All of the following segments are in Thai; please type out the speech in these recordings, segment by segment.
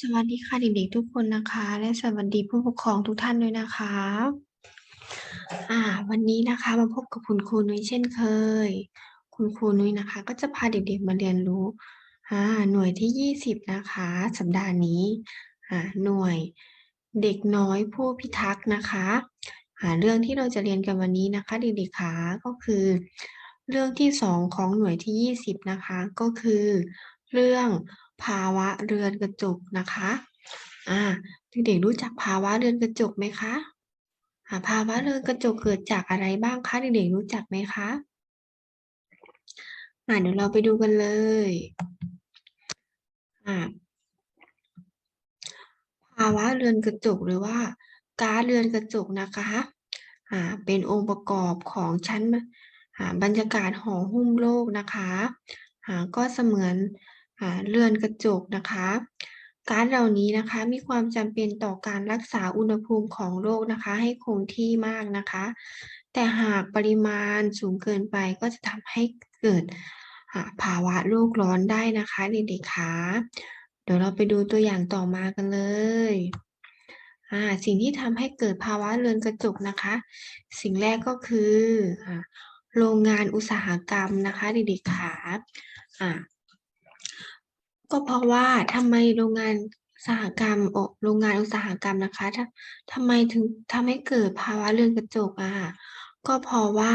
สวัสดีค่ะเด็กๆทุกคนนะคะ และสวัสดีผู้ปกครองทุกท่านด้วยนะคะ อ่า วันนี้นะคะมาพบกับคุณครูนุ้ยเช่นเคย คุณครูนุ้ยนะคะ ก็จะพาเด็กๆมาเรียนรู้อ่าหน่วยที่ 20 นะคะ สัปดาห์นี้อ่าหน่วยเด็กน้อยผู้พิทักษ์นะคะอ่าเรื่องที่เราจะเรียนกันวันนี้นะคะเด็กๆคะก็คือ เรื่องที่สองของหน่วยที่ 20 นะคะ ก็คือ เรื่อง ภาวะเรือนกระจกนะคะอ่าเด็กๆรู้จักภาวะเรือนกระจกไหมคะอ่าภาวะเรือนกระจกเกิดจากอะไรบ้างคะเด็กๆรู้จักไหมคะอ่าเดี๋ยวเราไปดูกันเลยอ่าภาวะเรือนกระจกหรือว่าก๊าซเรือนกระจกนะคะอ่าเป็นองค์ประกอบของชั้นอ่าบรรยากาศห่อหุ้มโลกนะคะอ่าก็เสมือน เรือนกระจกนะคะก๊าซเหล่านี้นะคะมีความจำเป็นต่อการรักษาอุณหภูมิของโลกนะคะ ให้คงที่มากนะคะ แต่หากปริมาณสูงเกินไปก็จะทำให้เกิดภาวะโลกร้อนได้นะคะเด็กๆคะเดี๋ยวเราไปดูตัวอย่างต่อมากันเลยอ่าสิ่งที่ทำให้เกิดภาวะเรือนกระจกนะคะ สิ่งแรกก็คือโรงงานอุตสาหกรรมนะคะเด็กๆคะอ่า ก็เพราะว่าทำไมโรงงานอุตสาหกรรมโรงงานอุตสาหกรรมนะคะททำไมถึงทำให้เกิดภาวะเรือนกระจกอะก็เพราะว่า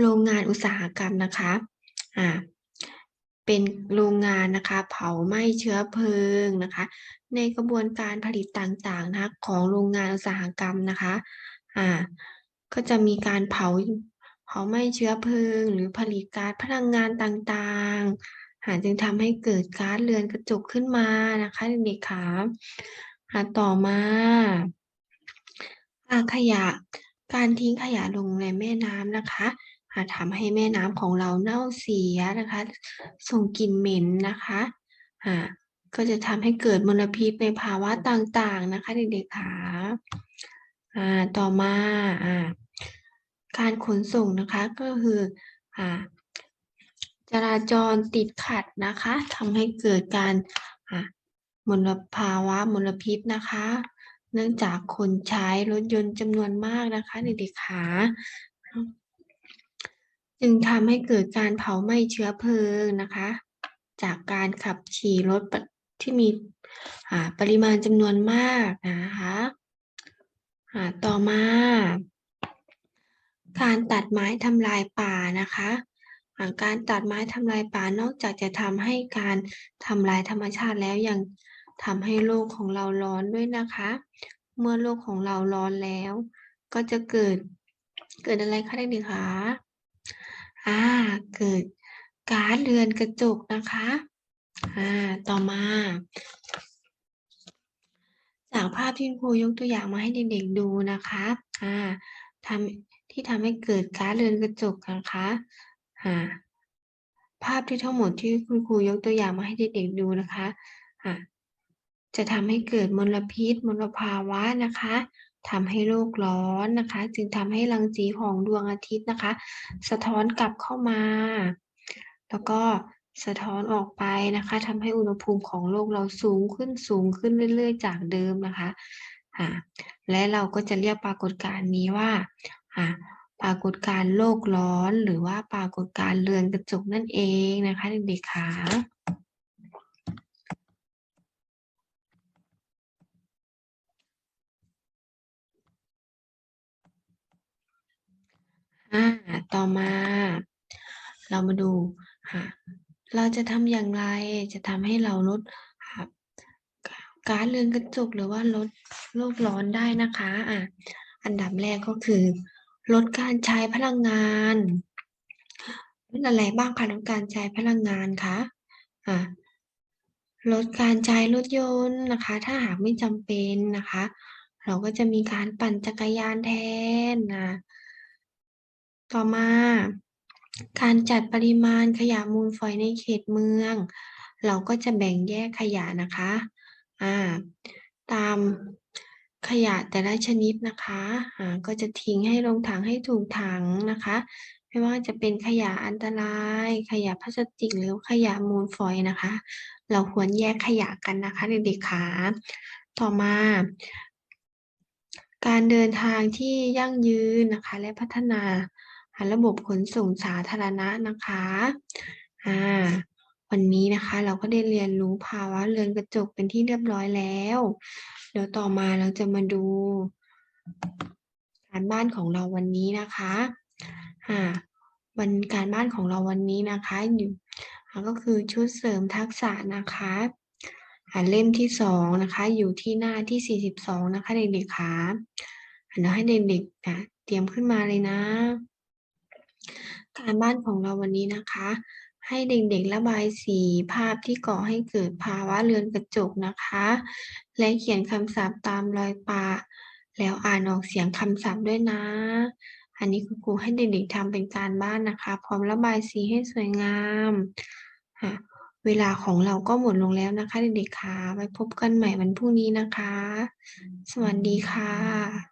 โรงงานอุตสาหกรรมนะคะอ่าเป็นโรงงานนะคะ เผาไหม้เชื้อเพลิงนะคะ ในกระบวนการผลิตต่างๆนะของโรงงานอุตสาหกรรมนะคะอ่าก็จะมีการเผาเผาไหม้เชื้อเพลิง หรือผลิตก๊าซพลังงานต่างๆ หาจึงทำให้เกิดกาซเรือนกระจกขึ้นมานะคะเด็กๆค่ะต่อมาการขยะการทิ้งขยะลงในแม่น้ำนะคะอาจทำให้แม่น้ำของเราเน่าเสียนะคะ ส่งกลิ่นเหม็นนะคะอ่าก็จะทำให้เกิดมลพิษในภาวะต่างๆนะคะเด็กๆค่ะอ่าต่อมาอ่าการขนส่งนะคะก็คืออ่า จราจรติดขัดนะคะทำให้เกิดการมลภาวะมลพิษนะคะ เนื่องจากคนใช้รถยนต์จำนวนมากนะคะเด็กๆค่ะจึงทำให้เกิดการเผาไหม้เชื้อเพลิงนะคะ จากการขับขี่รถที่มีปริมาณจำนวนมากนะคะต่อมา การตัดไม้ทำลายป่านะคะ การตัดไม้ทำลายป่านอกจากจะทำให้การทำลายธรรมชาติแล้วยังทำให้โลกของเราร้อนด้วยนะคะ เมื่อโลกของเราร้อนแล้ว ก็จะเกิดเกิดอะไรคะเด็กๆคะอ่าเกิดก๊าซเรือนกระจกนะคะอ่าต่อมา จากภาพที่ครูยกตัวอย่างมาให้เด็กๆดูนะคะอ่าทำที่ทำให้เกิดก๊าซเรือนกระจกนะคะ อ่าภาพที่ทั้งหมดที่คุณครูยกตัวอย่างมาให้เด็กๆดูนะคะอ่าจะทำให้เกิดมลพิษ มลภาวะนะคะทำให้โลกร้อนนะคะ จึงทำให้รังสีของดวงอาทิตย์นะคะ สะท้อนกลับเข้ามา แล้วก็สะท้อนออกไปนะคะทำให้อุณหภูมิของโลกเราสูงขึ้นสูงขึ้นเรื่อย ๆ จากเดิมนะคะและเราก็จะเรียกปรากฏการณ์นี้ว่า ปรากฏการโลกร้อน หรือว่าปรากฏการเรือนกระจกนั่นเองนะคะเด็กๆค่ะต่อมา เรามาดูค่ะเราจะทำอย่างไรจะทำให้เราลดกาซเรือนกระจกหรือว่าลดโลกร้อนได้นะคะอะอันดับแรกก็คือ ลดการใช้พลังงานลดอะไรบ้างคะลดการใช้พลังงานคะอะลดการใช้รถยนต์นะคะ ถ้าหากไม่จำเป็นนะคะ เราก็จะมีการปั่นจักรยานแทนนะต่อมา การจัดปริมาณขยะมูลฝอยในเขตเมือง เราก็จะแบ่งแยกขยะนะคะอ่าตาม ขยะแต่ละชนิดนะคะอ่าก็จะทิ้งให้ลงถังให้ถูกถังนะคะ ไม่ว่าจะเป็นขยะอันตราย ขยะพลาสติกหรือขยะมูลฝอยนะคะ เราควรแยกขยะกันนะคะเด็กๆค่ะต่อมา การเดินทางที่ยั่งยืนนะคะ และพัฒนาระบบขนส่งสาธารณะนะคะอ่า วันนี้นะคะเราก็ได้เรียนรู้ภาวะเรือนกระจกเป็นที่เรียบร้อยแล้ว เดี๋ยวต่อมาเราจะมาดูการบ้านของเราวันนี้นะคะอ่าวันการบ้านของเราวันนี้นะคะอยู่ก็คือชุดเสริมทักษะนะคะอ่าเล่มที่สองนะคะอยู่ที่หน้าที่สี่สิบสองนะคะเด็กๆค่ะเดี๋ยวให้เด็กๆนะเตรียมขึ้นมาเลยนะ การบ้านของเราวันนี้นะคะ ให้เด็กๆระบายสีภาพที่ก่อให้เกิดภาวะเรือนกระจกนะคะ และเขียนคำศัพท์ตามรอยปะแล้วอ่านออกเสียงคำศัพท์ด้วยนะ อันนี้คุณครูให้เด็กๆทำเป็นการบ้านนะคะ พร้อมระบายสีให้สวยงามเวลาของเราก็หมดลงแล้วนะคะ เด็กๆค่ะไว้พบกันใหม่วันพรุ่งนี้นะคะ สวัสดีค่ะ